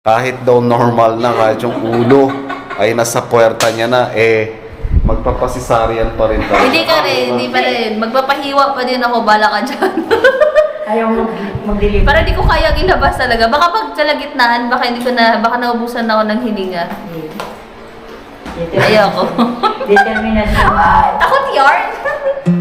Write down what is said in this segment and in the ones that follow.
kahit daw normal na, kahit yung ulo ay nasa puwerta niya na, eh, magpapasisarian pa rin tayo. Hindi ka rin, hindi pa rin. Magpapahiwa pa din ako, bala ka dyan. Ayaw mag mag-deliver. Para di ko kaya ilabas talaga. Baka pag sa lagitnaan, baka hindi ko na, baka naubusan na ako ng hininga. Ayoko. Determinasyon na. Takot yarn!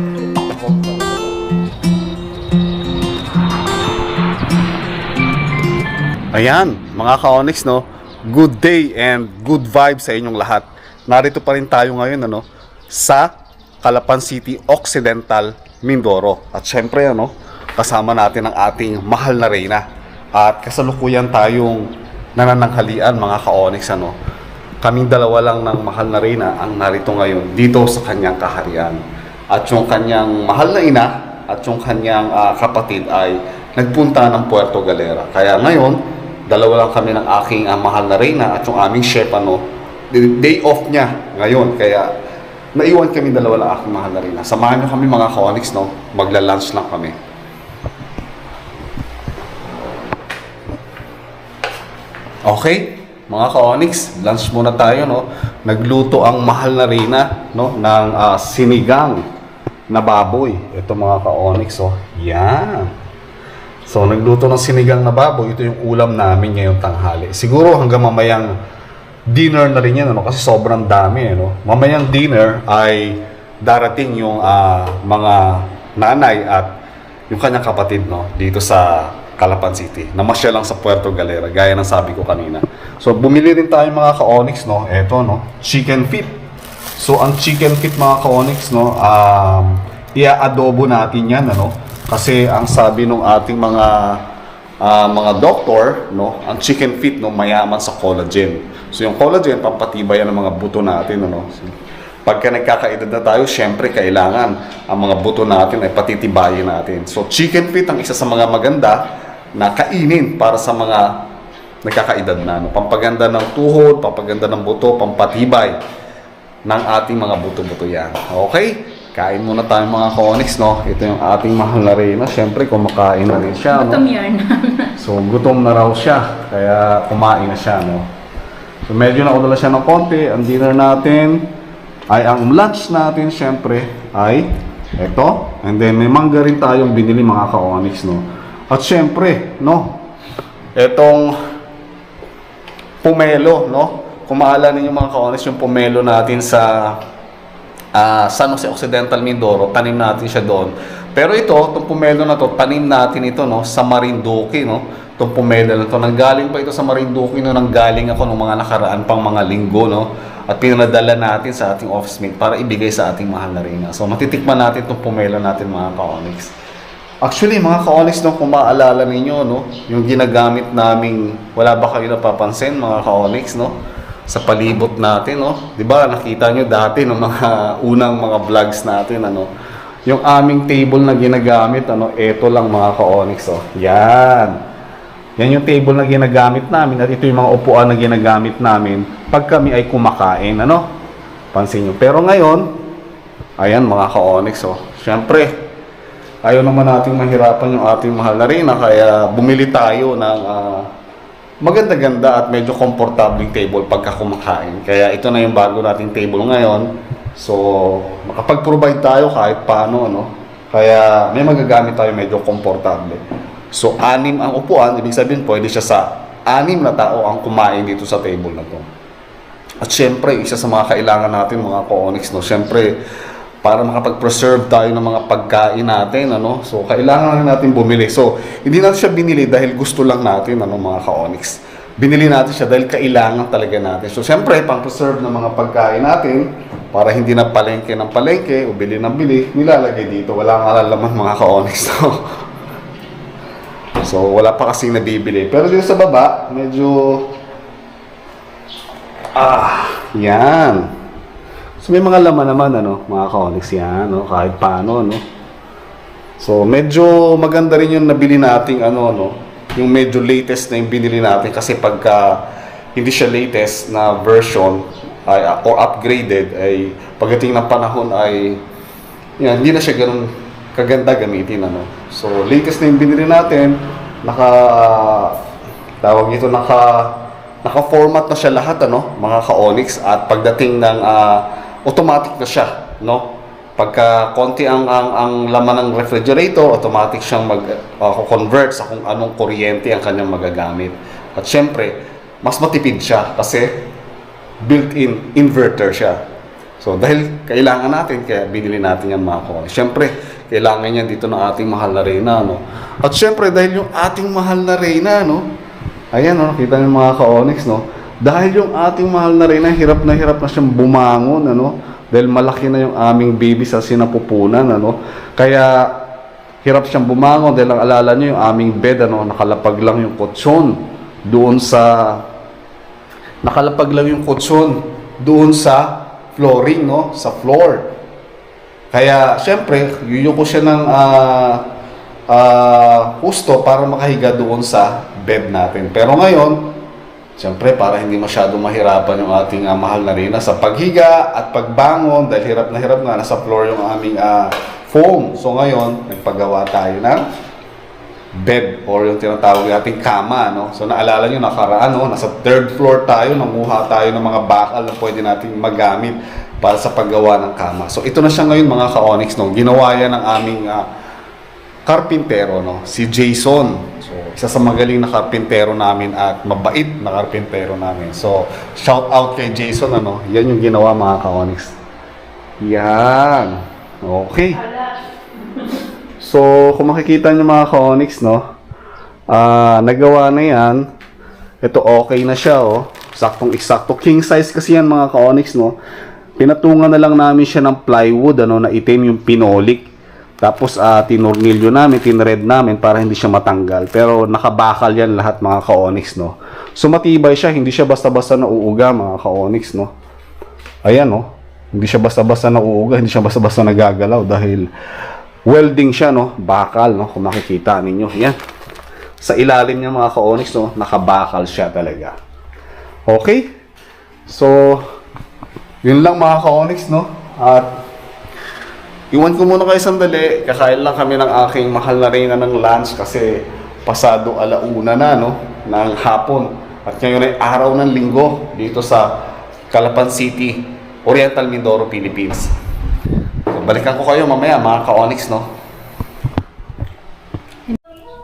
Ayan, mga ka-Onyx, no? Good day and good vibes sa inyong lahat. Narito pa rin tayo ngayon, ano? Sa Calapan City Occidental, Mindoro. At syempre, ano? Kasama natin ang ating mahal na reyna. At kasalukuyan tayong nanananghalian, mga ka-Onyx, ano? Kaming dalawa lang ng mahal na reyna ang narito ngayon dito sa kanyang kaharian. At yung kanyang mahal na ina at yung kanyang ah, kapatid ay nagpunta ng Puerto Galera. Kaya ngayon, dalawa lang kami ng aking ah, mahal na reyna at yung aming chef ano, day off niya ngayon. Kaya naiwan kami dalawa lang aking mahal na reyna. Samahan niyo kami mga ka-Onyx, no? Magla-lunch lang kami. Okay, mga ka-Onyx, lunch muna tayo, no? Nagluto ang mahal na reyna, no? Ng ah, sinigang na baboy. Ito mga ka-Onyx, oh. Yan. So, nagluto ng sinigang na baboy. Ito yung ulam namin ngayong tanghali. Siguro hanggang mamayang dinner na rin yan, ano? Kasi sobrang dami, no? Mamayang dinner ay darating yung ah, mga nanay at yung kanyang kapatid, no? Dito sa Calapan City. Namasya lang sa Puerto Galera, gaya ng sabi ko kanina. So, bumili rin tayo mga ka-Onyx, no? Eto, no? Chicken feet. So, ang chicken feet mga ka-Onyx, no? Um, ia-adobo natin yan, ano? Kasi ang sabi ng ating mga ah, mga doktor, no, ang chicken feet no mayaman sa collagen. So yung collagen pampatibay ng mga buto natin, ano. So, pagka nagkakaedad na tayo, syempre kailangan ang mga buto natin ay patitibayin natin. So chicken feet ang isa sa mga maganda na kainin para sa mga nagkakaedad na. No? Pampaganda ng tuhod, pampaganda ng buto, pampatibay ng ating mga buto-buto yan. Okay? Kain muna tayo mga Konix, no? Ito yung ating mahal na reyna. Siyempre, kumakain na rin siya, no? Gutom yarn. So, gutom na raw siya. Kaya kumain na siya, no? So, medyo nakudala siya ng konti. Ang dinner natin ay ang lunch natin, siyempre, ay ito. And then, may mangga rin tayong binili mga ka-onyx, no? At siyempre, no? Etong pomelo, no? Kung maalala ninyo mga ka-onyx, yung pomelo natin sa ah San Jose Occidental Mindoro, tanim natin siya doon. Pero ito, itong pomelo na to, tanim natin ito no, sa Marinduque, no? Itong pomelo na to, nanggaling pa ito sa Marinduque, no, nanggaling ako ng mga nakaraan pang mga linggo, no? At pinadala natin sa ating office mate para ibigay sa ating mahal na reyna. So, matitikman natin itong pomelo natin mga ka-onyx. Actually, mga ka-onyx, no, kung maalala ninyo, no, yung ginagamit naming, wala ba kayo napapansin, mga ka-onyx, no? Sa palibot natin, no? 'Di ba? Nakita nyo dati ng mga unang mga vlogs natin, ano? Yung aming table na ginagamit, ano, ito lang mga ka-onyx, oh. Yan. Yan yung table na ginagamit namin at ito yung mga upuan na ginagamit namin pag kami ay kumakain, ano? Pansin nyo. Pero ngayon, ayan mga ka-onyx, oh. Siyempre, ayaw naman nating mahirapan yung ating mahal na rin, kaya bumili tayo ng ah, maganda-ganda at medyo komportabling table pagka kumakain. Kaya ito na yung bago nating table ngayon. So, makapag-provide tayo kahit paano, ano. Kaya may magagamit tayo medyo komportable. So, anim ang upuan, ibig sabihin pwede siya sa anim na tao ang kumain dito sa table na to. At syempre, isa sa mga kailangan natin mga ka-onyx, no, syempre, para makapag-preserve tayo ng mga pagkain natin, ano, so kailangan na natin bumili. So, hindi natin siya binili dahil gusto lang natin, ano, mga ka-onyx. Binili natin siya dahil kailangan talaga natin. So, syempre, pang-preserve ng mga pagkain natin, para hindi na palengke ng palengke o bili ng bili, nilalagay dito. Wala nga lalaman mga ka-onyx. So, so, wala pa kasing nabibili. Pero dito sa baba, medyo Ah, yan. So may mga laman naman ano, mga ka-onyx yan, no? kahit paano, no. So medyo maganda rin yung nabili nating ano, no, yung medyo latest na yung binili natin kasi pagka hindi siya latest na version ay or upgraded ay pagdating ng panahon ay yan, hindi na siya ganun kaganda gamitin ano. So latest na yung binili natin, naka tawag ito naka naka-format na siya lahat ano, mga ka-onyx at pagdating ng ah, automatic na siya, no? Pagka konti ang ang, ang laman ng refrigerator, automatic siyang mag ah, convert sa kung anong kuryente ang kanyang magagamit. At syempre, mas matipid siya kasi built-in inverter siya. So dahil kailangan natin, kaya binili natin yan mga ko. Siyempre, kailangan yan dito ng ating mahal na Reyna, no? At siyempre, dahil yung ating mahal na Reyna, no? Ayan, no? Nakita niyo mga ka-onyx, no? Dahil yung ating mahal na Reyna, hirap na hirap na siyang bumangon, ano? Dahil malaki na yung aming baby sa sinapupunan, ano? Kaya, hirap siyang bumangon dahil ang alala niyo yung aming bed, ano? Nakalapag lang yung kutsyon doon sa nakalapag lang yung kutsyon doon sa flooring, no? Sa floor. Kaya, syempre, yuyuko siya ng ah ah, husto para makahiga doon sa bed natin. Pero ngayon, syempre, para hindi masyado mahirapan yung ating ah, mahal na Rina sa paghiga at pagbangon, dahil hirap na hirap na, nasa floor yung aming ah, foam. So ngayon, nagpagawa tayo ng bed or yung tinatawag nating kama, no? So naalala nyo, nakaraan, no? Nasa third floor tayo, nanguha tayo ng mga bakal na pwede nating magamit para sa paggawa ng kama. So ito na siya ngayon mga ka-onyx, no? Ginawa yan ng aming ah, karpintero, no? Si Jason. So isa sa magaling na karpintero namin at mabait na karpintero namin. So shout out kay Jason, ano? Yan yung ginawa mga ka-onyx. Yan. Okay. So, kung makikita niyo mga ka-onyx, no? Ah, nagawa na yan. Ito okay na siya, oh. Saktong eksakto. King size kasi yan mga ka-onyx, no? Pinatungan na lang namin siya ng plywood, ano, na itim yung pinolik. Tapos, ah, tinurnilyo namin, tinred namin para hindi siya matanggal. Pero, nakabakal yan lahat mga ka-onyx, no? So, matibay siya. Hindi siya basta-basta nauuga, mga ka-onyx, no? Ayan, no? Hindi siya basta-basta nauuga, hindi siya basta-basta nagagalaw dahil welding siya, no? Bakal, no? Kung makikita ninyo. Yan. Sa ilalim niya mga ka-onyx, no? Nakabakal siya talaga. Okay? So, yun lang mga ka-onyx, no? At, iwan ko muna kayo sandali. Kakain lang kami ng aking mahal na reyna ng lunch kasi pasado alauna na, no? Ng hapon. At ngayon ay araw ng linggo dito sa Calapan City, Oriental Mindoro, Philippines. So, balikan ko kayo mamaya, mga ka-onyx, no?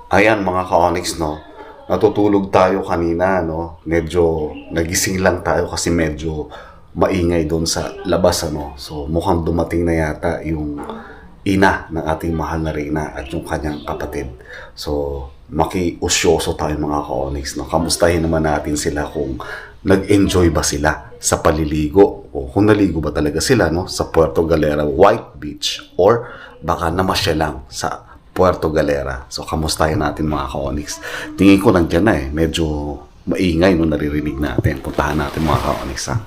Ayan, mga ka-onyx, no? Natutulog tayo kanina, no? Medyo nagising lang tayo kasi medyo maingay doon sa labas, ano? So, mukhang dumating na yata yung ina ng ating mahal na Reyna at yung kanyang kapatid. So, makiusyoso tayo mga ka-onyx, no? Kamustahin naman natin sila kung nag-enjoy ba sila sa paliligo o kung naligo ba talaga sila no sa Puerto Galera White Beach or baka namasya lang sa Puerto Galera. So kamustahin natin mga ka-onyx. Tingin ko nandiyan na eh. Medyo maingay no naririnig natin. Puntahan natin mga ka-onyx ha.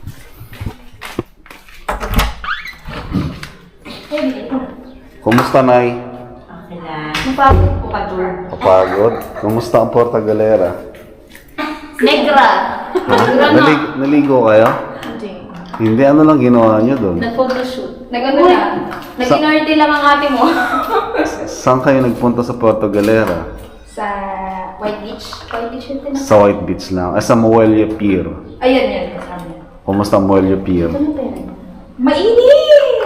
Kumusta Nay? Okay lang. Mapapagod. Kapagod? Kumusta ang Puerto Galera? Negra. Ha? Nalig naligo kayo? Hindi. Hindi, ano lang ginawa niyo doon? Nag-photoshoot. Nag-ano lang. Nag-inorty lang ang ate mo. Saan kayo nagpunta sa Puerto Galera? Sa White Beach. White Beach yun tinatawag. Sa White Beach lang. Eh, sa Muelle Pier. Ayun, yun. Kasama yun. Kumusta ang Muelle Pier? Ano pera niya? Mainit!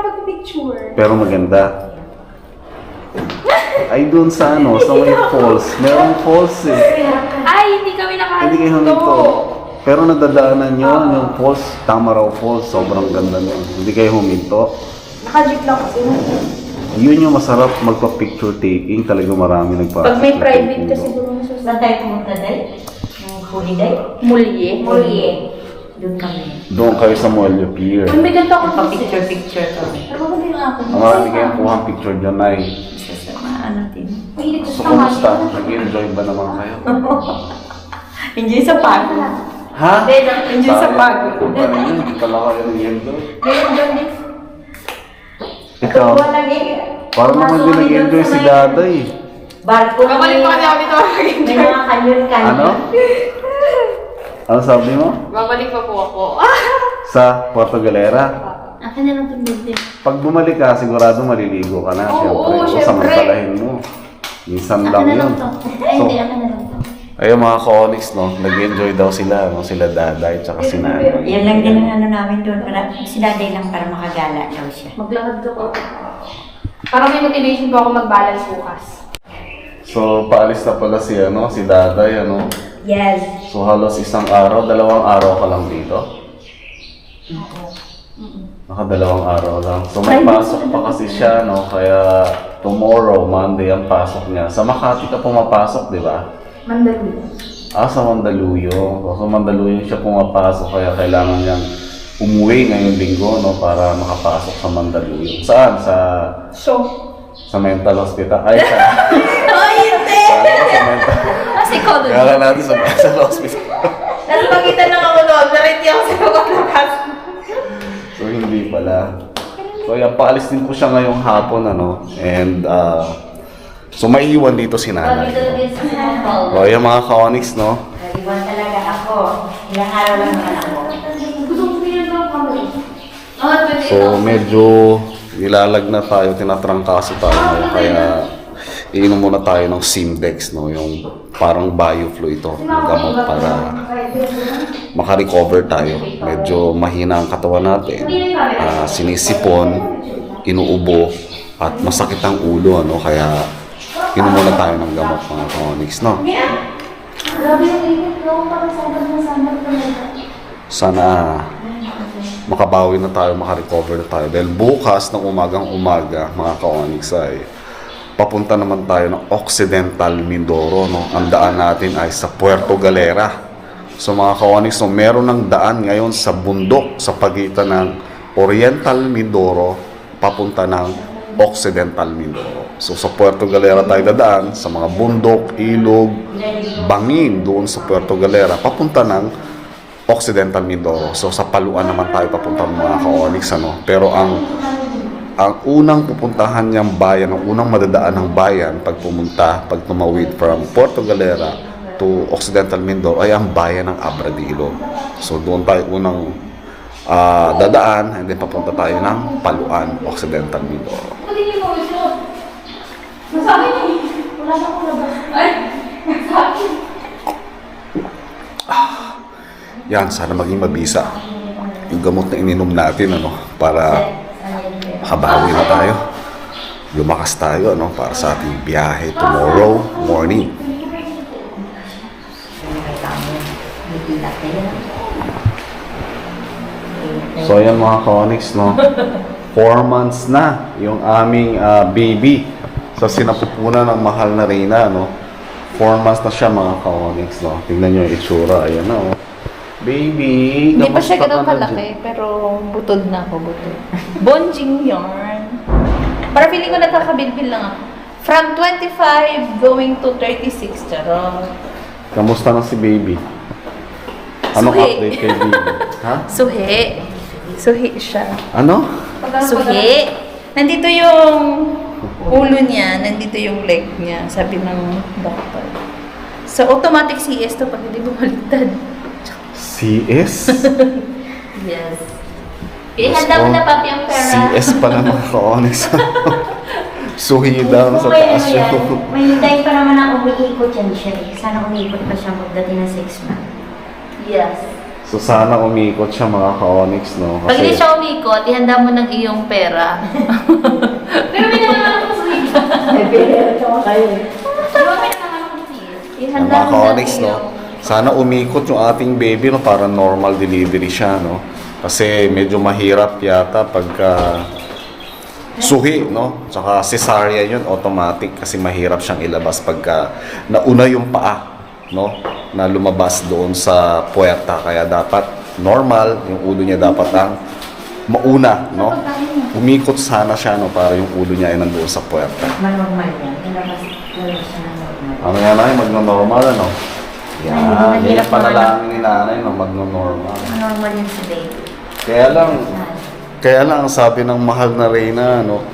Nakapag-picture. Pero maganda. Ay, doon sa ano, sa may falls. Merong falls eh. Ay, hindi kami nakahinto. Hindi kayo huminto. Pero nadadaanan nyo, yung falls, Tamaraw Falls, sobrang ganda nun. Hindi kayo huminto. Naka-jeep lang kasi. Yun yung masarap magpa-picture taking. Talaga marami nagpa Pag may private kasi siguro mas Saan tayo pumunta day? Yung holiday? Mulye. Mulye. Doon kami. Doon kayo sa Muelle Pier. Uy, may ganito akong Pa-picture-picture kami. Ano ba yung ako? Ang marami kayong kuhang picture dyan ay. Isa sa mga ano din. Mahilig ko So, sa kumusta? Nag-enjoy ba naman kayo? Enjoy sa pagod. Ha? Enjoy sa pagod. Ba rin yun? Hindi pala kayo nag-enjoy. Ganyan doon din. Ikaw, Wala eh. parang naman din nag-enjoy si Daday. Barko na Babalik pa kasi ako dito. May mga kanyon-kanyon. Ano? Ano sabi mo? Babalik pa po ako. Sa Puerto Galera? Akin na lang itong. Pag bumalik ka, sigurado maliligo ka na. Oo, oo, O, syempre. samantalahin mo. Minsan lang yun. Ay, So, hindi. Akin na lang to. Ayun mga ka-onyx, no? Nag-enjoy daw sila, no? Sila daday, tsaka si nanay. Yan lang din ang ano namin doon. Para, si daday lang para makagala daw siya. Maglakad ka po. Para may motivation po ako mag-balance bukas. So, paalis na pala si, ano, si daday, ano? Yes. So, halos isang araw, dalawang araw ka lang dito? Nakadalawang araw lang. So, may pasok pa kasi siya, no? Kaya, tomorrow, Monday, ang pasok niya. Sa Makati ka pumapasok, di ba? Mandaluyong. Ah, sa Mandaluyong. So, sa Mandaluyong siya pumapasok, kaya kailangan niyang umuwi ngayong linggo, no? Para makapasok sa Mandaluyong. Saan? Sa, So, sa mental hospital? Ay, sa... Ah, psychology. Kaya natin sa mental hospital. Tapos makita lang ako noon, narindi ako sa pagkakas. So, hindi pala. So, yan, paalis din ko siya ngayong hapon, ano. And, uh, so, maiiwan dito si nanay. O, yan mga ka-onyx, no. Naliwan talaga ako. Ilang araw lang naman ako. Oh, pwede So, medyo nilalag na tayo, tinatrangkaso tayo ngayon. Kaya, iinom muna tayo ng Simdex, no? Yung parang bioflu ito, yung gamot para makarecover tayo. Medyo mahina ang katawan natin. Ah, sinisipon, inuubo, at masakit ang ulo, ano? Kaya, inom muna tayo ng gamot, mga ka-onyx, no? Sana makabawi na tayo, makarecover na tayo. Dahil bukas ng umagang umaga, mga ka-onyx ay papunta naman tayo ng Occidental Mindoro. No? Ang daan natin ay sa Puerto Galera. So mga ka-onyx, no, meron ng daan ngayon sa bundok sa pagitan ng Oriental Mindoro papunta ng Occidental Mindoro. So sa Puerto Galera tayo dadaan, sa mga bundok, ilog, bangin doon sa Puerto Galera, papunta ng Occidental Mindoro. So sa Paluan naman tayo papunta mga ka-onyx ano. Pero ang ang unang pupuntahan niyang bayan, ang unang madadaan ng bayan pag pumunta, pag tumawid from Puerto Galera to Occidental Mindoro ay ang bayan ng Abradillo. So doon tayo unang ah, dadaan and then papunta tayo ng Paluan, Occidental Mindoro. Eh. Masabi. Yan, sana maging mabisa yung gamot na ininom natin ano, para makabawi na tayo. Lumakas tayo ano, para sa ating biyahe tomorrow morning. So yan mga Conix, no? Four months na yung aming ah, baby sa sinapupunan ng mahal na Reyna, no? Four months na siya mga Conix, no? Tingnan nyo yung itsura, ayan na, oh. Baby, Hindi pa siya ganun kalaki, dyan? pero butod na ako, butod. Bonjing yarn. Para feeling ko nagkakabilbil lang ako. From 25 going to 36, charot. Kamusta na si baby? Anong Suhi. update kay baby? ha? Suhi. Suhi siya. Ano? Suhi. Nandito yung ulo niya, nandito yung leg niya, sabi ng doctor. So, automatic CS to pag hindi bumaliktad. CS? Yes. Ihanda mo na papi ang pera. CS pala mga ka-onyx. Suhi daw sa may taas ano yun. may time pa naman na umiikot yan siya eh. Sana umiikot pa siya pagdating ng 6 months. Yes. So sana umikot siya mga ka-onyx, no? Pag hindi siya umikot, ihanda mo ng iyong pera. Pero may naman ako sa inyo. Ay, pero kayo eh. Pero may naman ako. Ang Ihanda mo ng ka-onyx, no? Sana umikot yung ating baby, no? Para normal delivery siya, no? Kasi medyo mahirap yata pagka suhi, no? Tsaka cesarean yun, automatic kasi mahirap siyang ilabas pagka nauna yung paa, no? Na lumabas doon sa puerta. Kaya dapat normal, yung ulo niya dapat ang mauna, no? Umikot sana siya, no? Para yung ulo niya ay nandoon sa puerta. Manormal yan. Siya ng normal. Ano yan ay, magno-normal, ano? Yan, Ay, yan mahirap yung panalangin ni nanay, no? Magno-normal. Manormal yan si baby. Kaya lang, kaya lang ang sabi ng mahal na Reyna, no?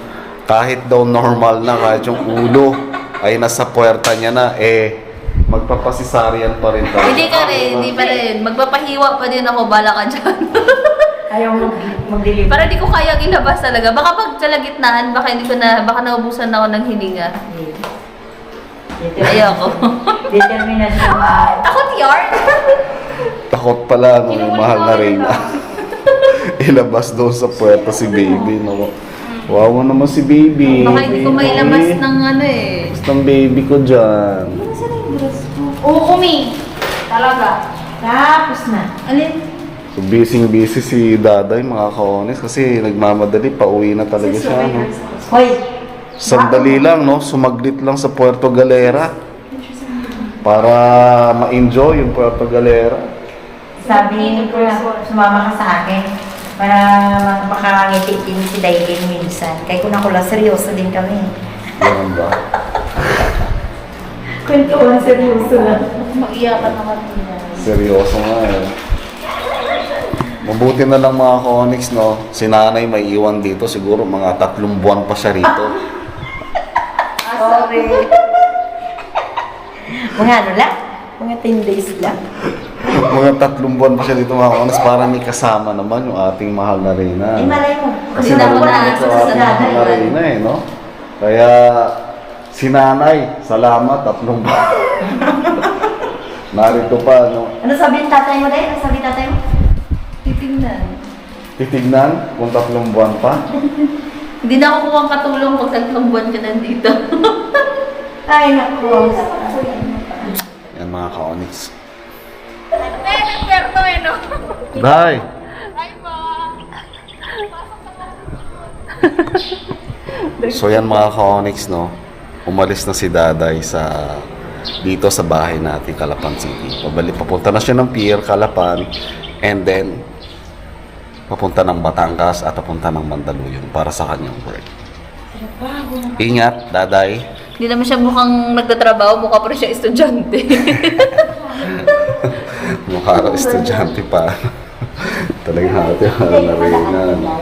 Kahit daw normal na, kahit yung ulo ay nasa puerta niya na, eh, magpapasisarian pa rin daw. Hindi ka rin, hindi pa rin. Magpapahiwa pa din ako, bala ka dyan. Ayaw mag mag-deliver. Para di ko kaya ilabas talaga. Baka pag sa lagitnaan, baka hindi ko na, baka naubusan ako ng hininga. Ayoko. Determinasyon. Takot yarn. Takot pala no, yung mahal na Reyna. Ilabas doon sa puerta si baby. No? Wow naman si baby. Baka hindi ko may labas Baby. ng ano eh. Gusto ng baby ko dyan. Oo, umi. Talaga. Tapos na. Alin? So busy busy si Daday mga kaones kasi nagmamadali pauwi na talaga siya. No? Hoy, Sandali lang, no? Sumaglit lang sa Puerto Galera. Para ma-enjoy yung Puerto Galera. sabi ko na sumama ka sa akin para makakangiti din si Dailin minsan. Kaya kung ako lang, seryoso din kami. Ganun ba? Kwentuhan seryoso lang. Mag-iyakan naman niya. Seryoso nga eh. Mabuti na lang mga Konix, no? Si nanay may iwan dito. Siguro mga tatlong buwan pa siya rito. Sorry. Mga ano lang? Mga 10 days lang. mga tatlong buwan pa siya dito mga Konix para may kasama naman yung ating mahal na Reyna. Eh, malay mo. Kasi Hindi na sa ating mahal na nanay. Reyna eh, no? Kaya si nanay, salamat, tatlong buwan. Narito pa, no? Ano sabi ng tatay mo, Day? Ano sabi tatay mo? Titingnan. Titignan kung tatlong buwan pa. Hindi na ako kuha katulong pag tatlong buwan ka nandito. Ay, naku. Yan mga ka-onyx. Bye! So yan mga ka-onyx, no? Umalis na si Daday sa dito sa bahay natin, Calapan City. Pabalik, papunta na siya ng pier, Calapan, and then papunta ng Batangas at papunta ng Mandaluyong para sa kanyang work. Ingat, Daday. Hindi naman siya mukhang nagtatrabaho, mukha pa rin siya estudyante. Mukha ka estudyante pa. Talagang natin na rin na.